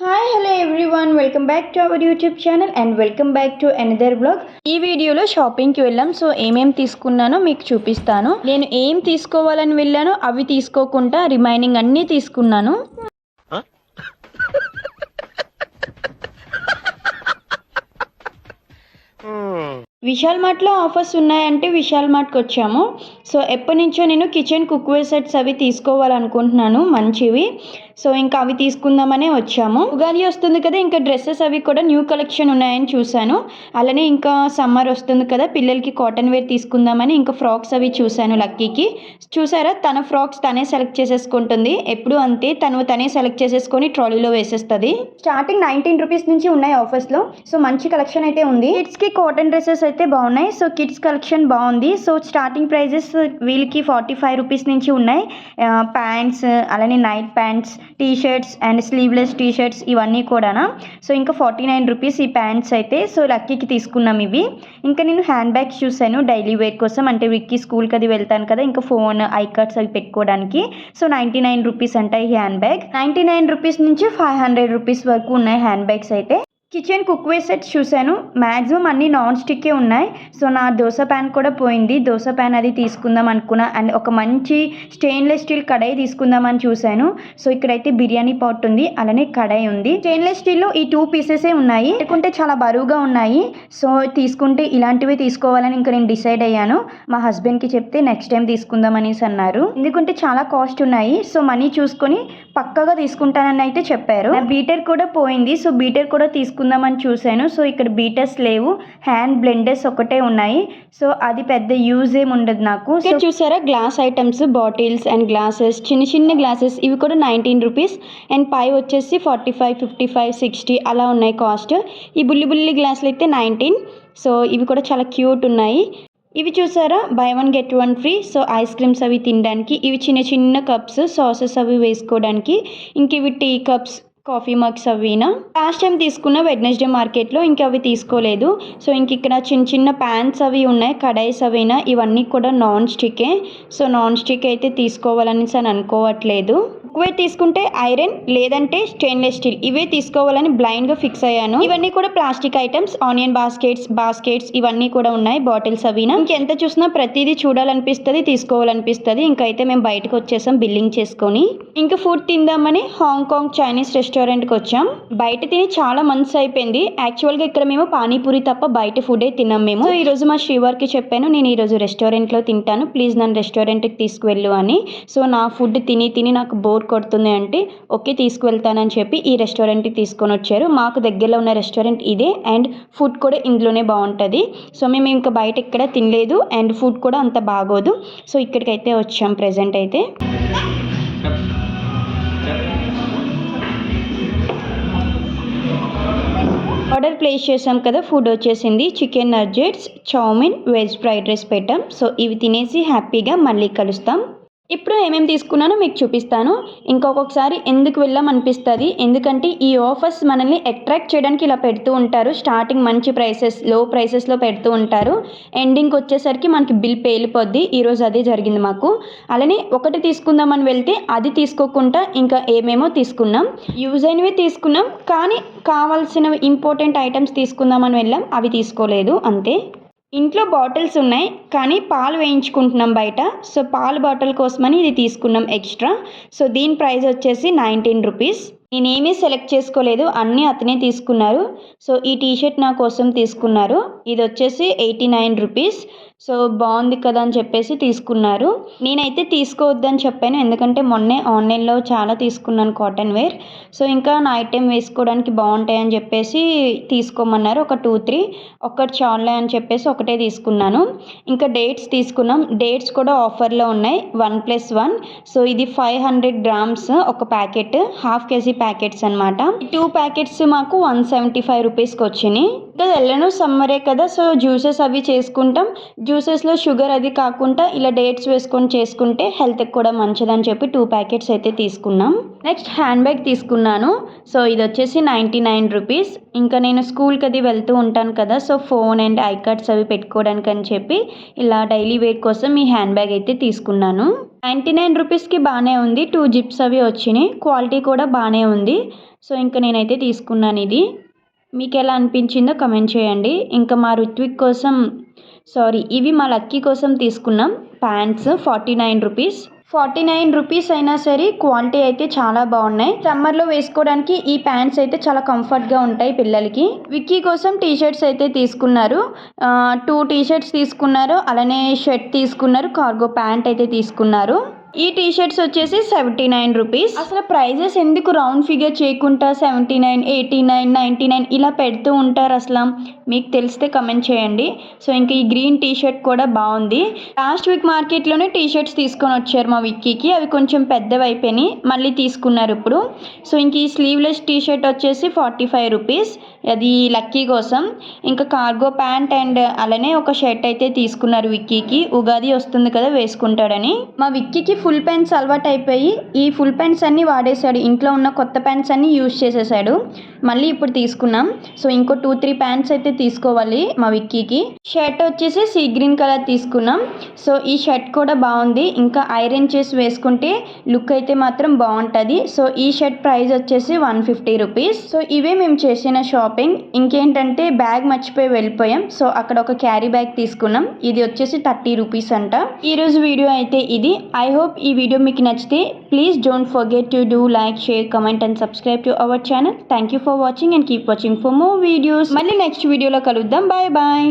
Hi hello everyone welcome back to our YouTube channel and welcome back to another blog ఈ వీడియోలో షాపింగ్కి వెళ్ళాం. So ఏమేమి తీసుకున్నానో మీకు చూపిస్తాను. నేను ఏం తీసుకోవాలని వెళ్ళానో అవి తీసుకోకుండా రిమైనింగ్ అన్నీ తీసుకున్నాను. విశాల్ మార్ట్లో ఆఫర్స్ ఉన్నాయంటే విశాల్ మార్ట్కి వచ్చాము. సో ఎప్పటి నుంచో నేను కిచెన్ కుక్వేర్ సెట్స్ అవి తీసుకోవాలనుకుంటున్నాను. మంచివి. సో ఇంకా అవి తీసుకుందామనే వచ్చాము. ఉగాది వస్తుంది కదా ఇంకా డ్రెస్సెస్ అవి కూడా న్యూ కలెక్షన్ ఉన్నాయని చూశాను. అలానే ఇంకా సమ్మర్ వస్తుంది కదా పిల్లలకి కాటన్ వేర్ తీసుకుందామని ఇంకా ఫ్రాక్స్ అవి చూశాను లక్కీకి. చూసారా తన ఫ్రాక్స్ తనే సెలెక్ట్ చేసేసుకుంటుంది. ఎప్పుడు అంతే తను తనే సెలెక్ట్ చేసేసుకొని ట్రాలీలో వేసేస్తుంది. స్టార్టింగ్ నైన్టీన్ రూపీస్ నుంచి ఉన్నాయి ఆఫర్స్లో. సో మంచి కలెక్షన్ అయితే ఉంది. కిడ్స్కి కాటన్ డ్రెస్సెస్ అయితే బాగున్నాయి. సో కిడ్స్ కలెక్షన్ బాగుంది. సో స్టార్టింగ్ ప్రైజెస్ వీళ్ళకి ఫార్టీ ఫైవ్ రూపీస్ నుంచి ఉన్నాయి. ప్యాంట్స్ అలానే night pants T shirts and sleeveless T shirts ఇవన్నీ కూడానా? సో ఇంకా ఫార్టీ నైన్ రూపీస్ ఈ ప్యాంట్స్ అయితే సో లక్కీకి తీసుకున్నాం ఇవి. ఇంకా నేను హ్యాండ్ బ్యాగ్స్ చూసాను డైలీ వేర్ కోసం. అంటే విక్కి స్కూల్కి అది వెళ్తాను కదా ఇంకా ఫోన్ ఐ కార్డ్స్ అవి పెట్టుకోవడానికి. సో నైంటీ నైన్ రూపీస్ అంట ఈ hand bag. Ninety nine rupees నుంచి ఫైవ్ హండ్రెడ్ రూపీస్ వరకు ఉన్నాయి హ్యాండ్ బ్యాగ్స్ అయితే. కిచెన్ కుక్వే సెట్స్ చూశాను. మ్యాక్సిమం అన్నీ నాన్ స్టిక్కే ఉన్నాయి. సో నా దోశ ప్యాన్ కూడా పోయింది. దోశ ప్యాన్ అది తీసుకుందాం అనుకున్నా అండ్ ఒక మంచి స్టెయిన్లెస్ స్టీల్ కడాయి తీసుకుందామని చూశాను. సో ఇక్కడైతే బిర్యానీ పాట్ ఉంది. అలానే కడాయి ఉంది. స్టెయిన్లెస్ స్టీల్లో ఈ టూ పీసెసే ఉన్నాయి. లేకుంటే చాలా బరువుగా ఉన్నాయి. సో తీసుకుంటే ఇలాంటివి తీసుకోవాలని ఇంకా నేను డిసైడ్ అయ్యాను. మా హస్బెండ్కి చెప్తే నెక్స్ట్ టైం తీసుకుందాం అనేసి అన్నారు. ఎందుకంటే చాలా కాస్ట్ ఉన్నాయి. సో మనీ చూసుకొని పక్కగా తీసుకుంటానని అయితే చెప్పారు. బీటర్ కూడా పోయింది. సో బీటర్ కూడా తీసుకుందామని చూశాను. సో ఇక్కడ బీటర్స్ లేవు. హ్యాండ్ బ్లెండర్స్ ఒకటే ఉన్నాయి. సో అది పెద్ద యూజ్ ఏమి ఉండదు నాకు. సో చూసారా? Glass items bottles and glasses. చిన్న చిన్న గ్లాసెస్. ఇవి కూడా నైన్టీన్ రూపీస్. అండ్ పై వచ్చేసి forty five fifty five sixty అలా ఉన్నాయి కాస్ట్. ఈ బుల్లి బుల్లి గ్లాసులు అయితే నైన్టీన్. సో ఇవి కూడా చాలా క్యూట్ ఉన్నాయి. ఇవి చూసారా? Buy one get one free. So ice creams అవి తినడానికి. ఇవి చిన్న చిన్న కప్స్ సాసెస్ అవి వేసుకోవడానికి. ఇంక ఇవి టీ కప్స్ కాఫీ మగ్స్ అవినా లాస్ట్ టైం తీసుకున్న వెడ్నెస్డే మార్కెట్లో ఇంక అవి తీసుకోలేదు. సో ఇంక ఇక్కడ చిన్న చిన్న ప్యాన్స్ అవి ఉన్నాయి కడాయిస్ అవినా ఇవన్నీ కూడా నాన్ స్టికే. సో నాన్ స్టిక్ అయితే తీసుకోవాలనేసి అని అనుకోవట్లేదు. ఎక్కువే తీసుకుంటే ఐరన్ లేదంటే స్టెయిన్లెస్ స్టీల్. ఇవే తీసుకోవాలని బ్లైండ్గా ఫిక్స్ అయ్యాను. ఇవన్నీ కూడా plastic items onion baskets baskets ఇవన్నీ కూడా ఉన్నాయి బాటిల్స్ అవినా. ఇంకెంత చూసినా ప్రతిదీ చూడాలనిపిస్తుంది తీసుకోవాలనిపిస్తుంది. ఇంకైతే మేము బయటకు వచ్చేసాం బిల్లింగ్ చేసుకొని. ఇంకా ఫుడ్ తిందామని హాంకాంగ్ చైనీస్ రెస్టారెంట్కి వచ్చాం. బయట తిని చాలా మంత్స్ అయిపోయింది. యాక్చువల్గా ఇక్కడ మేము పానీపూరి తప్ప బయట ఫుడే తిన్నాం మేము. సో ఈరోజు మా శ్రీవార్కి చెప్పాను నేను ఈరోజు రెస్టారెంట్లో తింటాను. ప్లీజ్ నన్ను రెస్టారెంట్కి తీసుకువెళ్ళు అని. సో నా ఫుడ్ తిని తిని నాకు బోర్ కొడుతుంది అంటే ఓకే తీసుకువెళ్తానని చెప్పి ఈ రెస్టారెంట్కి తీసుకొని వచ్చారు. మాకు దగ్గరలో ఉన్న రెస్టారెంట్ ఇదే అండ్ ఫుడ్ కూడా ఇందులోనే బాగుంటుంది. సో మేము ఇంకా బయట ఎక్కడ తినలేదు అండ్ ఫుడ్ కూడా అంత బాగోదు. సో ఇక్కడికైతే వచ్చాం ప్రజెంట్ అయితే. ఆర్డర్ ప్లేస్ చేసాం కదా ఫుడ్ వచ్చేసింది. Chicken nuggets chowmein veg fried rice పెట్టాం. సో ఇవి తినేసి హ్యాపీగా మళ్ళీ కలుస్తాం. ఇప్పుడు ఏమేమి తీసుకున్నానో మీకు చూపిస్తాను. ఇంకొకసారి ఎందుకు వెళ్ళాం అనిపిస్తుంది ఎందుకంటే ఈ ఆఫర్స్ మనల్ని అట్రాక్ట్ చేయడానికి ఇలా పెడుతూ ఉంటారు. స్టార్టింగ్ మంచి ప్రైసెస్లో ప్రైసెస్లో పెడుతూ ఉంటారు. ఎండింగ్కి వచ్చేసరికి మనకి బిల్ పేలిపోద్ది. ఈరోజు అదే జరిగింది మాకు. అలానే ఒకటి తీసుకుందామని వెళ్తే అది తీసుకోకుండా ఇంకా ఏమేమో తీసుకున్నాం. యూజ్ అయినవి తీసుకున్నాం. కానీ కావాల్సిన ఇంపార్టెంట్ ఐటమ్స్ తీసుకుందామని వెళ్ళాం. అవి తీసుకోలేదు. అంతే. ఇంట్లో బాటిల్స్ ఉన్నాయి కానీ పాలు వేయించుకుంటున్నాం బయట. సో పాలు బాటిల్ కోసమని ఇది తీసుకున్నాం ఎక్స్ట్రా. సో దీని ప్రైస్ వచ్చేసి నైన్టీన్ రూపీస్. నేనేమీ సెలెక్ట్ చేసుకోలేదు అన్నీ అతనే తీసుకున్నారు. సో ఈ టీషర్ట్ నా కోసం తీసుకున్నారు. ఇది వచ్చేసి ఎయిటీ నైన్ రూపీస్. సో బాగుంది కదా అని చెప్పేసి తీసుకున్నారు. నేనైతే తీసుకోవద్దని చెప్పాను. ఎందుకంటే మొన్నే ఆన్లైన్లో చాలా తీసుకున్నాను కాటన్ వేర్ సో ఇంకా నైట్ టైం వేసుకోవడానికి బాగుంటాయి అని చెప్పేసి తీసుకోమన్నారు. ఒక టూ త్రీ. ఒకటి చాలే అని చెప్పేసి ఒకటే తీసుకున్నాను. ఇంకా డేట్స్ తీసుకున్నాం. డేట్స్ కూడా ఆఫర్లో ఉన్నాయి. One plus one. సో ఇది ఫైవ్ హండ్రెడ్ గ్రామ్స్ ఒక ప్యాకెట్. హాఫ్ కేజీ ప్యాకెట్స్ అనమాట టూ ప్యాకెట్స్ మాకు వన్ సెవెంటీ ఫైవ్ రూపీస్కి వచ్చినాయి. ఇంకా ఎల్లనూ సమ్మరే కదా సో జ్యూసెస్ అవి చేసుకుంటాం. జ్యూసెస్లో షుగర్ అది కాకుండా ఇలా డేట్స్ వేసుకొని చేసుకుంటే హెల్త్కి కూడా మంచిదని చెప్పి టూ ప్యాకెట్స్ అయితే తీసుకున్నాం. నెక్స్ట్ హ్యాండ్ బ్యాగ్ తీసుకున్నాను. సో ఇది వచ్చేసి నైంటీ నైన్ రూపీస్ ఇంకా నేను స్కూల్కి అది వెళ్తూ ఉంటాను కదా so phone and I cards అవి పెట్టుకోవడానికి అని చెప్పి ఇలా డైలీ వేర్ కోసం ఈ హ్యాండ్ బ్యాగ్ అయితే తీసుకున్నాను. నైంటీ నైన్ రూపీస్కి బాగానే ఉంది. టూ జిప్స్ అవి వచ్చినాయి. క్వాలిటీ కూడా బాగానే ఉంది. సో ఇంకా నేనైతే తీసుకున్నాను ఇది. మీకు ఎలా అనిపించిందో కమెంట్ చేయండి. ఇంకా మా రుత్విక్ కోసం సారీ ఇవి మా లక్కీ కోసం తీసుకున్నాం. Pants forty nine rupees. Forty nine rupees అయినా సరే క్వాలిటీ అయితే చాలా బాగున్నాయి. సమ్మర్లో వేసుకోవడానికి ఈ ప్యాంట్స్ అయితే చాలా కంఫర్ట్గా ఉంటాయి పిల్లలకి. విక్కీ కోసం టీ షర్ట్స్ అయితే తీసుకున్నారు. టూ టీ షర్ట్స్ తీసుకున్నారు. అలానే షర్ట్ తీసుకున్నారు. కార్గో ప్యాంట్ అయితే తీసుకున్నారు. ఈ టీ షర్ట్స్ వచ్చేసి సెవెంటీ నైన్ రూపీస్. అసలు ప్రైజెస్ ఎందుకు రౌండ్ ఫిగర్ చేయకుండా seventy nine eighty nine ninety nine ఇలా పెడుతూ ఉంటారు అసలు? మీకు తెలిస్తే కమెంట్ చేయండి. సో ఇంకా ఈ గ్రీన్ టీ షర్ట్ కూడా బాగుంది. లాస్ట్ వీక్ మార్కెట్లోనే టీ షర్ట్స్ తీసుకొని వచ్చారు మా విక్కీకి. అవి కొంచెం పెద్దవి అయిపోయినాయి మళ్ళీ తీసుకున్నారు ఇప్పుడు. సో ఇంక ఈ స్లీవ్లెస్ టీ షర్ట్ వచ్చేసి ఫార్టీ ఫైవ్ రూపీస్. అది లక్కీ కోసం. ఇంకా కార్గో ప్యాంట్ అండ్ అలానే ఒక షర్ట్ అయితే తీసుకున్నారు విక్కీకి. ఉగాది వస్తుంది కదా వేసుకుంటాడని. మా విక్కీకి ఫుల్ ప్యాంట్స్ అలవాటు అయిపోయి ఈ ఫుల్ ప్యాంట్స్ అన్నీ వాడేశాడు. ఇంట్లో ఉన్న కొత్త ప్యాంట్స్ అన్నీ యూజ్ చేసేసాడు. మళ్ళీ ఇప్పుడు తీసుకున్నాం. సో ఇంకో టూ త్రీ ప్యాంట్స్ అయితే తీసుకోవాలి మా విక్కీకి. షర్ట్ వచ్చేసి సీ గ్రీన్ కలర్ తీసుకున్నాం. సో ఈ షర్ట్ కూడా బాగుంది. ఇంకా ఐరన్ చేసి వేసుకుంటే లుక్ అయితే మాత్రం బాగుంటుంది. సో ఈ షర్ట్ ప్రైస్ వచ్చేసి వన్ ఫిఫ్టీ రూపీస్. సో ఇవే మేము చేసిన షాపింగ్. ఇంకేంటంటే బ్యాగ్ మర్చిపోయి వెళ్ళిపోయాం. సో అక్కడ ఒక క్యారీ బ్యాగ్ తీసుకున్నాం. ఇది వచ్చేసి థర్టీ రూపీస్ అంట. ఈరోజు వీడియో అయితే ఇది. ఐ హోప్ హోప్ ఈ వీడియో మీకు నచ్చితే please don't forget to do like share comment and subscribe to our channel thank you for watching and keep watching for more videos మళ్ళీ నెక్స్ట్ వీడియోలో కలుద్దాం. Bye bye